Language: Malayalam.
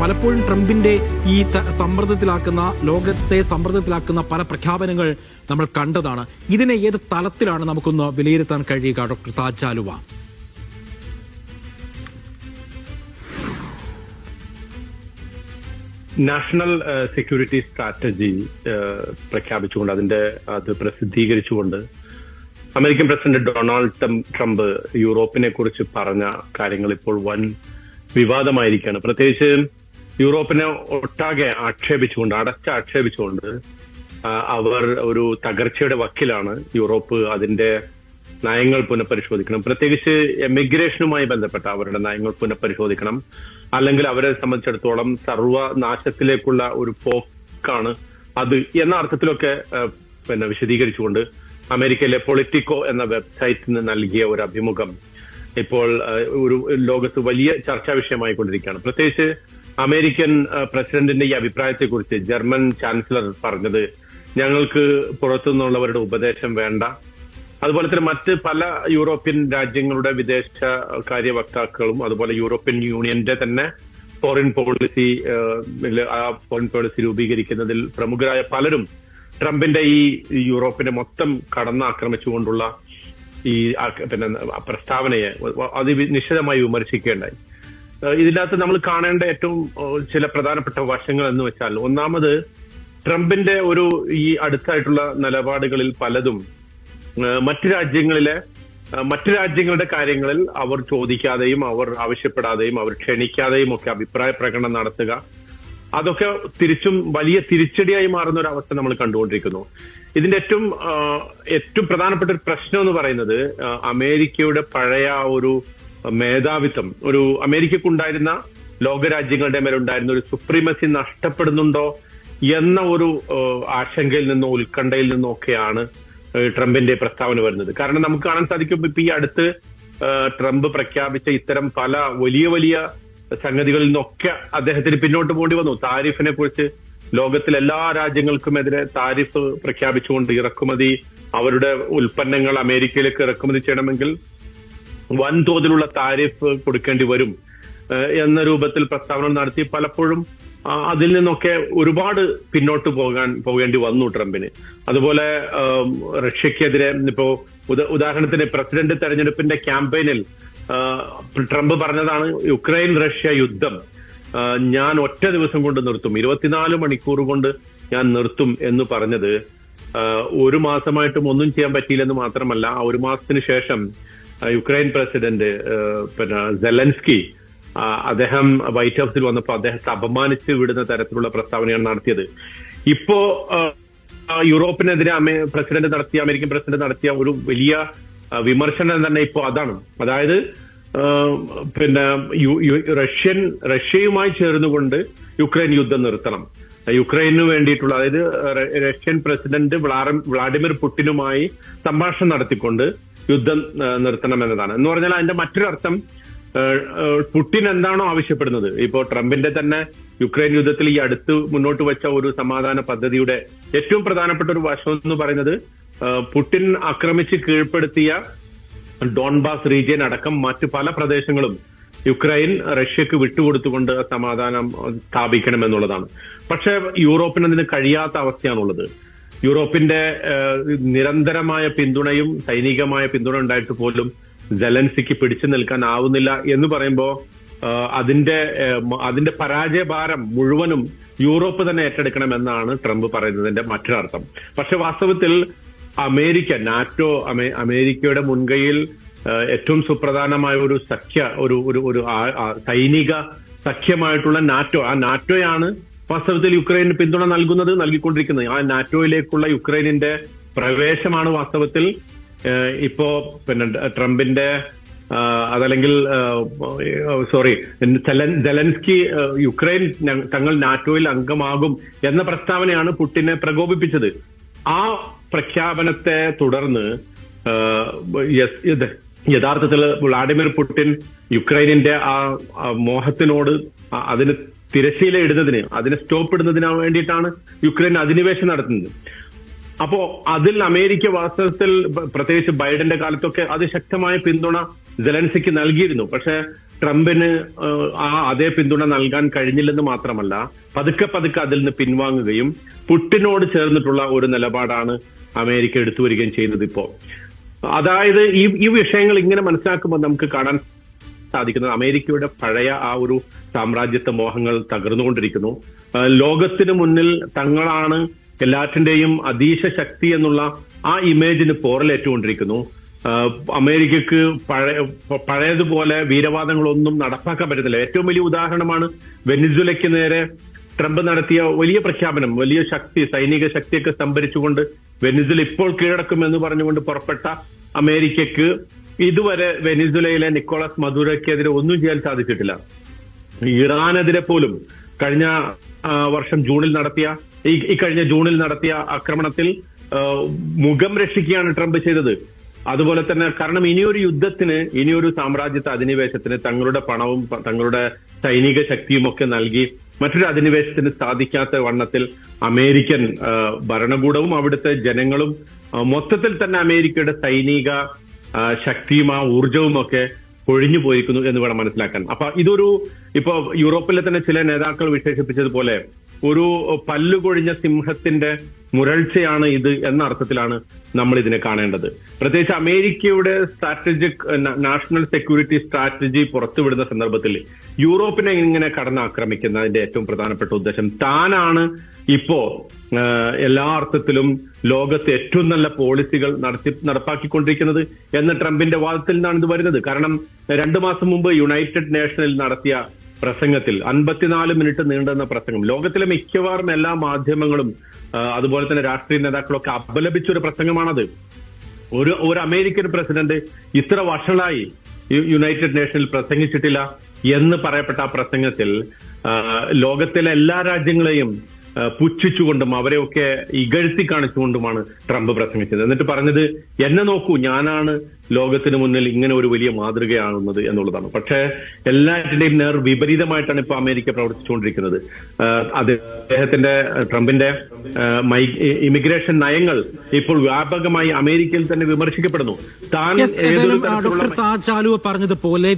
പലപ്പോഴും ട്രംപിന്റെ ഈ സമ്മർദ്ദത്തിലാക്കുന്ന ലോകത്തെ സമ്മർദ്ദത്തിലാക്കുന്ന പല പ്രഖ്യാപനങ്ങൾ നമ്മൾ കണ്ടതാണ്. ഇതിനെ ഏത് തലത്തിലാണ് നമുക്കൊന്ന് വിലയിരുത്താൻ കഴിയുക ഡോക്ടർ താജാലുവ നാഷണൽ സെക്യൂരിറ്റി സ്ട്രാറ്റജി പ്രഖ്യാപിച്ചുകൊണ്ട് അതിന്റെ അത് പ്രസിദ്ധീകരിച്ചുകൊണ്ട് American president Donald Trump- Trump യൂറോപ്പിനെ കുറിച്ച് പറഞ്ഞ കാര്യങ്ങൾ ഇപ്പോൾ വൻ വിവാദമായിരിക്കുകയാണ്. പ്രത്യേകിച്ച് യൂറോപ്പിനെ ഒട്ടാകെ ആക്ഷേപിച്ചുകൊണ്ട് അടച്ച ആക്ഷേപിച്ചുകൊണ്ട് അവർ ഒരു തകർച്ചയുടെ വക്കിലാണ് യൂറോപ്പ് അതിന്റെ നയങ്ങൾ പുനഃപരിശോധിക്കണം. പ്രത്യേകിച്ച് എമിഗ്രേഷനുമായി ബന്ധപ്പെട്ട അവരുടെ നയങ്ങൾ പുനഃപരിശോധിക്കണം. അല്ലെങ്കിൽ അവരെ സംബന്ധിച്ചിടത്തോളം സർവനാശത്തിലേക്കുള്ള ഒരു പോക്കാണ് അത് എന്ന അർത്ഥത്തിലൊക്കെ പിന്നെ വിശദീകരിച്ചുകൊണ്ട് അമേരിക്കയിലെ പൊളിറ്റിക്കോ എന്ന വെബ്സൈറ്റിൽ നിന്ന് നൽകിയ ഒരു അഭിമുഖം ഇപ്പോൾ ഒരു ലോകത്ത് വലിയ ചർച്ചാ വിഷയമായി കൊണ്ടിരിക്കുകയാണ് പ്രത്യേകിച്ച് അമേരിക്കൻ പ്രസിഡന്റിന്റെ ഈ അഭിപ്രായത്തെക്കുറിച്ച് ജർമ്മൻ ചാൻസലർ പറഞ്ഞത് ഞങ്ങൾക്ക് പുറത്തുനിന്നുള്ളവരുടെ ഉപദേശം വേണ്ട. അതുപോലെ തന്നെ മറ്റ് പല യൂറോപ്യൻ രാജ്യങ്ങളുടെ വിദേശ കാര്യ വക്താക്കളും അതുപോലെ യൂറോപ്യൻ യൂണിയന്റെ തന്നെ ഫോറിൻ പോളിസി ആ ഫോറിൻ പോളിസി രൂപീകരിക്കുന്നതിൽ പ്രമുഖരായ പലരും ട്രംപിന്റെ ഈ യൂറോപ്പിനെ മൊത്തം കടന്നാക്രമിച്ചുകൊണ്ടുള്ള ഈ പിന്നെ പ്രസ്താവനയെ അതിനിശ്ചിതമായി വിമർശിക്കേണ്ടായി. ഇതിനകത്ത് നമ്മൾ കാണേണ്ട ഏറ്റവും ചില പ്രധാനപ്പെട്ട വശങ്ങൾ എന്ന് വെച്ചാൽ ഒന്നാമത് ട്രംപിന്റെ ഒരു ഈ അടുത്തായിട്ടുള്ള നിലപാടുകളിൽ പലതും മറ്റു രാജ്യങ്ങളിലെ മറ്റു രാജ്യങ്ങളുടെ കാര്യങ്ങളിൽ അവർ ചോദിക്കാതെയും അവർ ആവശ്യപ്പെടാതെയും അവർ ക്ഷണിക്കാതെയും ഒക്കെ അഭിപ്രായ പ്രകടനം നടത്തുക. അതൊക്കെ തിരിച്ചും വലിയ തിരിച്ചടിയായി മാറുന്ന ഒരു അവസ്ഥ നമ്മൾ കണ്ടുകൊണ്ടിരിക്കുന്നു. ഇതിന്റെ ഏറ്റവും ഏറ്റവും പ്രധാനപ്പെട്ട ഒരു പ്രശ്നം എന്ന് പറയുന്നത് അമേരിക്കയുടെ പഴയ ഒരു മേധാവിത്വം. ഒരു അമേരിക്കക്കുണ്ടായിരുന്ന ലോകരാജ്യങ്ങളുടെ മേലുണ്ടായിരുന്ന ഒരു സുപ്രീമസി നഷ്ടപ്പെടുന്നുണ്ടോ എന്ന ഒരു ആശങ്കയിൽ നിന്നോ ഉത്കണ്ഠയിൽ നിന്നോ ഒക്കെയാണ് ട്രംപിന്റെ പ്രസ്താവന വരുന്നത്. കാരണം നമുക്ക് കാണാൻ സാധിക്കും ഇപ്പൊ ഈ അടുത്ത് ട്രംപ് പ്രഖ്യാപിച്ച ഇത്തരം പല വലിയ വലിയ സംഗതികളിൽ നിന്നൊക്കെ അദ്ദേഹത്തിന് പിന്നോട്ട് പോണ്ടി വന്നു. താരിഫിനെ കുറിച്ച് ലോകത്തിലെ എല്ലാ രാജ്യങ്ങൾക്കും എതിരെ താരിഫ് പ്രഖ്യാപിച്ചുകൊണ്ട് ഇറക്കുമതി അവരുടെ ഉൽപ്പന്നങ്ങൾ അമേരിക്കയിലേക്ക് ഇറക്കുമതി ചെയ്യണമെങ്കിൽ വൻതോതിലുള്ള താരിഫ് കൊടുക്കേണ്ടി വരും എന്ന രൂപത്തിൽ പ്രസ്താവന നടത്തി പലപ്പോഴും അതിൽ നിന്നൊക്കെ ഒരുപാട് പിന്നോട്ട് പോകാൻ പോകേണ്ടി വന്നു ട്രംപിന്. അതുപോലെ റഷ്യക്കെതിരെ ഇപ്പോ ഉദ- ഉദാഹരണത്തിന് പ്രസിഡന്റ് തെരഞ്ഞെടുപ്പിന്റെ ക്യാമ്പയിനിൽ ട്രംപ് പറഞ്ഞതാണ് യുക്രൈൻ റഷ്യ യുദ്ധം ഞാൻ ഒറ്റ ദിവസം കൊണ്ട് നിർത്തും ഇരുപത്തിനാല് മണിക്കൂർ കൊണ്ട് ഞാൻ നിർത്തും എന്ന് പറഞ്ഞത് ഒരു മാസമായിട്ടും ഒന്നും ചെയ്യാൻ പറ്റിയില്ലെന്ന് മാത്രമല്ല ആ ഒരു മാസത്തിന് ശേഷം യുക്രൈൻ പ്രസിഡന്റ് പിന്നെ സെലൻസ്കി അദ്ദേഹം വൈറ്റ് ഹൌസിൽ വന്നപ്പോൾ അദ്ദേഹത്തെ അപമാനിച്ച് വിടുന്ന തരത്തിലുള്ള പ്രസ്താവനയാണ് നടത്തിയത്. ഇപ്പോ യൂറോപ്പിനെതിരെ പ്രസിഡന്റ് നടത്തിയ അമേരിക്കൻ പ്രസിഡന്റ് നടത്തിയ ഒരു വലിയ വിമർശനം തന്നെ ഇപ്പോ അതാണ്. അതായത് പിന്നെ റഷ്യൻ റഷ്യയുമായി ചേർന്നുകൊണ്ട് യുക്രൈൻ യുദ്ധം നിർത്തണം. യുക്രൈനു വേണ്ടിയിട്ടുള്ള അതായത് റഷ്യൻ പ്രസിഡന്റ് വ്ളാഡിമിർ പുടിനുമായി സംഭാഷണം നടത്തിക്കൊണ്ട് യുദ്ധം നിർത്തണമെന്നതാണ് എന്ന് പറഞ്ഞാൽ അതിന്റെ മറ്റൊരു അർത്ഥം ഏഹ്, ഏഹ്, പുടിൻ എന്താണോ ആവശ്യപ്പെടുന്നത്. ഇപ്പോ ട്രംപിന്റെ തന്നെ യുക്രൈൻ യുദ്ധത്തിൽ ഈ അടുത്ത് മുന്നോട്ട് വെച്ച ഒരു സമാധാന പദ്ധതിയുടെ ഏറ്റവും പ്രധാനപ്പെട്ട ഒരു വശം എന്ന് പറയുന്നത് പുടിൻ ആക്രമിച്ച് കീഴ്പ്പെടുത്തിയ ഡോൺബാസ് റീജിയൻ അടക്കം മറ്റ് പല പ്രദേശങ്ങളും യുക്രൈൻ റഷ്യക്ക് വിട്ടുകൊടുത്തുകൊണ്ട് സമാധാനം സ്ഥാപിക്കണം എന്നുള്ളതാണ് പക്ഷേ യൂറോപ്പിന് അതിന് കഴിയാത്ത അവസ്ഥയാണുള്ളത്. യൂറോപ്പിന്റെ നിരന്തരമായ പിന്തുണയും സൈനികമായ പിന്തുണ ഉണ്ടായിട്ട് പോലും ജലൻസിക്ക് പിടിച്ചു നിൽക്കാൻ ആവുന്നില്ല എന്ന് പറയുമ്പോ ഏഹ്, അതിന്റെ അതിന്റെ പരാജയഭാരം മുഴുവനും യൂറോപ്പ് തന്നെ ഏറ്റെടുക്കണമെന്നാണ് ട്രംപ് പറയുന്നതിന്റെ മറ്റൊരർത്ഥം. പക്ഷെ വാസ്തവത്തിൽ അമേരിക്ക നാറ്റോ അമേ- അമേരിക്കയുടെ മുൻകൈയിൽ ഏറ്റവും സുപ്രധാനമായ ഒരു സഖ്യ ഒരു ഒരു സൈനിക സഖ്യമായിട്ടുള്ള നാറ്റോ ആ നാറ്റോയാണ് വാസ്തവത്തിൽ യുക്രൈന് പിന്തുണ നൽകുന്നത് നൽകിക്കൊണ്ടിരിക്കുന്നത്. ആ നാറ്റോയിലേക്കുള്ള യുക്രൈനിന്റെ പ്രവേശമാണ് വാസ്തവത്തിൽ ഇപ്പോ പിന്നെ ട്രംപിന്റെ അതല്ലെങ്കിൽ സോറി ജലൻസ്കി യുക്രൈൻ തങ്ങൾ നാറ്റോയിൽ അംഗമാകും എന്ന പ്രസ്താവനയാണ് പുടിനെ പ്രകോപിപ്പിച്ചത്. ആ പ്രഖ്യാപനത്തെ തുടർന്ന് യഥാർത്ഥത്തിൽ വ്ളാഡിമിർ പുടിൻ യുക്രൈനിന്റെ ആ മോഹത്തിനോട് അതിന് തിരശ്ശീല ഇടുന്നതിന് അതിനെ സ്റ്റോപ്പ് ഇടുന്നതിന് വേണ്ടിയിട്ടാണ് യുക്രൈൻ അധിനിവേശം നടത്തുന്നത്. അപ്പോ അതിൽ അമേരിക്ക വാസ്തവത്തിൽ പ്രത്യേകിച്ച് ബൈഡന്റെ കാലത്തൊക്കെ അത് ശക്തമായ പിന്തുണ ജലൻസിക്ക് നൽകിയിരുന്നു. പക്ഷെ ട്രംപിന് ആ അതേ പിന്തുണ നൽകാൻ കഴിഞ്ഞില്ലെന്ന് മാത്രമല്ല പതുക്കെ പതുക്കെ അതിൽ നിന്ന് പിൻവാങ്ങുകയും പുട്ടിനോട് ചേർന്നിട്ടുള്ള ഒരു നിലപാടാണ് അമേരിക്ക എടുത്തു വരികയും ചെയ്യുന്നത് ഇപ്പോ അതായത് ഈ ഈ വിഷയങ്ങൾ ഇങ്ങനെ മനസ്സിലാക്കുമ്പോൾ നമുക്ക് കാണാൻ സാധിക്കുന്നത്. അമേരിക്കയുടെ പഴയ ആ ഒരു സാമ്രാജ്യത്വ മോഹങ്ങൾ തകർന്നുകൊണ്ടിരിക്കുന്നു. ലോകത്തിന് മുന്നിൽ തങ്ങളാണ് എല്ലാറ്റിന്റെയും അതീശ ശക്തി എന്നുള്ള ആ ഇമേജിന് പോറലേറ്റുകൊണ്ടിരിക്കുന്നു. അമേരിക്കക്ക് പഴയ പഴയതുപോലെ വീരവാദങ്ങളൊന്നും നടപ്പാക്കാൻ പറ്റുന്നില്ല. ഏറ്റവും വലിയ ഉദാഹരണമാണ് വെനിസുലയ്ക്ക് നേരെ ട്രംപ് നടത്തിയ വലിയ പ്രഖ്യാപനം വലിയ ശക്തി സൈനിക ശക്തിയൊക്കെ സംഭരിച്ചുകൊണ്ട് വെനിസുല ഇപ്പോൾ കീഴടക്കുമെന്ന് പറഞ്ഞുകൊണ്ട് പുറപ്പെട്ട അമേരിക്കക്ക് ഇതുവരെ വെനിസുലയിലെ നിക്കോളസ് മധുരയ്ക്കെതിരെ ഒന്നും ചെയ്യാൻ സാധിച്ചിട്ടില്ല. ഇറാനെതിരെ പോലും കഴിഞ്ഞ വർഷം ജൂണിൽ നടത്തിയ ഈ കഴിഞ്ഞ ജൂണിൽ നടത്തിയ ആക്രമണത്തിൽ മുഖം രക്ഷിക്കുകയാണ് ട്രംപ് ചെയ്തത്. അതുപോലെ തന്നെ കാരണം ഇനിയൊരു യുദ്ധത്തിന് ഇനിയൊരു സാമ്രാജ്യത്തെ അധിനിവേശത്തിന് തങ്ങളുടെ പണവും തങ്ങളുടെ സൈനിക ശക്തിയും ഒക്കെ നൽകി മറ്റൊരു അധിനിവേശത്തിന് സാധിക്കാത്ത വണ്ണത്തിൽ അമേരിക്കൻ ഭരണകൂടവും അവിടുത്തെ ജനങ്ങളും മൊത്തത്തിൽ തന്നെ അമേരിക്കയുടെ സൈനിക ശക്തിയും ആ ഊർജവും ഒക്കെ പൊഴിഞ്ഞു പോയിരിക്കുന്നു എന്ന് വേണം മനസ്സിലാക്കാൻ. അപ്പൊ ഇതൊരു ഇപ്പൊ യൂറോപ്പിലെ തന്നെ ചില നേതാക്കൾ വിശേഷിപ്പിച്ചതുപോലെ ഒരു പല്ലു കൊഴിഞ്ഞ സിംഹത്തിന്റെ മുരൾച്ചയാണ് ഇത് എന്ന അർത്ഥത്തിലാണ് നമ്മൾ ഇതിനെ കാണേണ്ടത്. പ്രത്യേകിച്ച് അമേരിക്കയുടെ സ്ട്രാറ്റജിക് നാഷണൽ സെക്യൂരിറ്റി സ്ട്രാറ്റജി പുറത്തുവിടുന്ന സന്ദർഭത്തിൽ യൂറോപ്പിനെ ഇങ്ങനെ കടന്നാക്രമിക്കുന്നതിന്റെ ഏറ്റവും പ്രധാനപ്പെട്ട ഉദ്ദേശം താനാണ് ഇപ്പോ എല്ലാ അർത്ഥത്തിലും ലോകത്ത് ഏറ്റവും നല്ല പോളിസികൾ നടത്തി നടപ്പാക്കിക്കൊണ്ടിരിക്കുന്നത് എന്ന ട്രംപിന്റെ വാദത്തിൽ നിന്നാണ് ഇത് വരുന്നത്. കാരണം രണ്ടു മാസം മുമ്പ് യുണൈറ്റഡ് നേഷനിൽ നടത്തിയ പ്രസംഗത്തിൽ അൻപത്തിനാല് മിനിറ്റ് നീണ്ടുന്ന പ്രസംഗം. ലോകത്തിലെ മിക്കവാറും എല്ലാ മാധ്യമങ്ങളും അതുപോലെ തന്നെ രാഷ്ട്രീയ നേതാക്കളൊക്കെ അപലപിച്ച ഒരു പ്രസംഗമാണത്. ഒരു ഒരു അമേരിക്കൻ പ്രസിഡന്റ് ഇത്ര വർഷങ്ങളായി യുണൈറ്റഡ് നേഷനിൽ പ്രസംഗിച്ചിട്ടില്ല എന്ന് പറയപ്പെട്ട ആ പ്രസംഗത്തിൽ ലോകത്തിലെ എല്ലാ രാജ്യങ്ങളെയും പുച്ഛിച്ചുകൊണ്ടും അവരെയൊക്കെ ഇകഴ്ത്തി കാണിച്ചുകൊണ്ടുമാണ് ട്രംപ് പ്രസംഗിച്ചത്. എന്നിട്ട് പറഞ്ഞത് എന്നെ നോക്കൂ ഞാനാണ് ലോകത്തിന് മുന്നിൽ ഇങ്ങനെ ഒരു വലിയ മാതൃകയാകുന്നത് എന്നുള്ളതാണ്. പക്ഷേ എല്ലാറ്റിന്റെയും നേർ വിപരീതമായിട്ടാണ് ഇപ്പൊ അമേരിക്ക പ്രവർത്തിച്ചുകൊണ്ടിരിക്കുന്നത്. അദ്ദേഹത്തിന്റെ ട്രംപിന്റെ ഇമിഗ്രേഷൻ നയങ്ങൾ ഇപ്പോൾ വ്യാപകമായി അമേരിക്കയിൽ തന്നെ വിമർശിക്കപ്പെടുന്നു. താൻ പറഞ്ഞതുപോലെ